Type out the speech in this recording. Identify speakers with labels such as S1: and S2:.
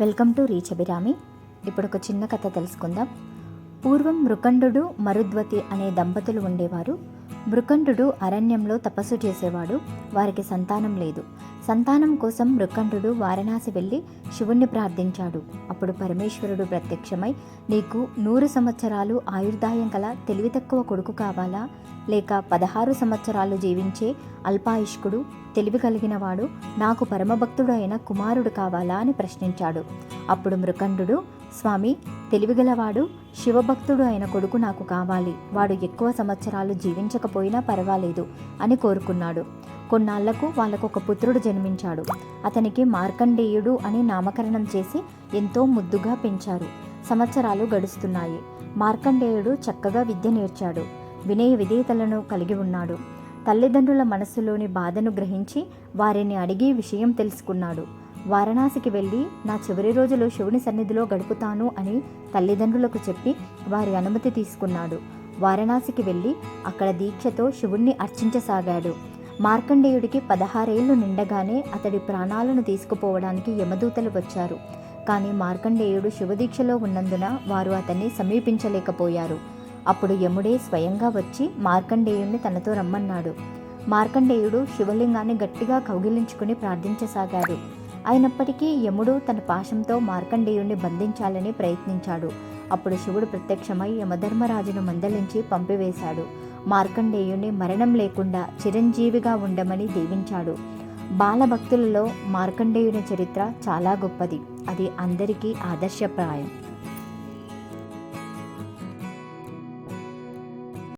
S1: Welcome to reach Abhirami. ఇప్పుడు ఒక చిన్న కథ తెలుసుకుందాం. పూర్వం మృకండు మరుద్వతి అనే దంపతులు ఉండేవారు. మృకండు అరణ్యంలో తపస్సు చేసేవాడు. వారికి సంతానం లేదు. సంతానం కోసం మృకండు వారణాసి వెళ్ళి శివుణ్ణి ప్రార్థించాడు. అప్పుడు పరమేశ్వరుడు ప్రత్యక్షమై నీకు నూరు సంవత్సరాలు ఆయుర్దాయం గల తెలివి తక్కువ కొడుకు కావాలా? లేక పదహారు సంవత్సరాలు జీవించే అల్పాయుష్కుడు తెలివి కలిగినవాడు నాకు పరమభక్తుడు అయిన కుమారుడు కావాలా అని ప్రశ్నించాడు. అప్పుడు మృకండు స్వామి తెలివిగలవాడు శివభక్తుడు అయిన కొడుకు నాకు కావాలి. వాడు ఎక్కువ సంవత్సరాలు జీవించకపోయినా పర్వాలేదు అని కోరుకున్నాడు. కొన్నాళ్ళకు వాళ్ళకు ఒక పుత్రుడు జన్మించాడు. అతనికి మార్కండేయుడు అని నామకరణం చేసి ఎంతో ముద్దుగా పెంచారు. సంవత్సరాలు గడుస్తున్నాయి. మార్కండేయుడు చక్కగా విద్య నేర్చాడు. వినయ విధేయతలను కలిగి ఉన్నాడు. తల్లిదండ్రుల మనస్సులోని బాధను గ్రహించి వారిని అడిగి విషయం తెలుసుకున్నాడు. వారణాసికి వెళ్ళి నా చివరి రోజులు శివుని సన్నిధిలో గడుపుతాను అని తల్లిదండ్రులకు చెప్పి వారి అనుమతి తీసుకున్నాడు. వారణాసికి వెళ్ళి అక్కడ దీక్షతో శివుణ్ణి అర్చించసాగాడు. మార్కండేయుడికి పదహారేళ్ళు నిండగానే అతడి ప్రాణాలను తీసుకుపోవడానికి యమదూతలు వచ్చారు. కానీ మార్కండేయుడు శివదీక్షలో ఉన్నందున వారు అతన్ని సమీపించలేకపోయారు. అప్పుడు యముడే స్వయంగా వచ్చి మార్కండేయుణ్ణి తనతో రమ్మన్నాడు. మార్కండేయుడు శివలింగాన్ని గట్టిగా కౌగిలించుకుని ప్రార్థించసాగాడు. అయినప్పటికీ యముడు తన పాశంతో మార్కండేయుణ్ణి బంధించాలని ప్రయత్నించాడు. అప్పుడు శివుడు ప్రత్యక్షమై యమధర్మరాజును మందలించి పంపివేశాడు. మార్కండేయుణ్ణి మరణం లేకుండా చిరంజీవిగా ఉండమని దీవించాడు. బాలభక్తులలో మార్కండేయుని చరిత్ర చాలా గొప్పది. అది అందరికీ ఆదర్శప్రాయం.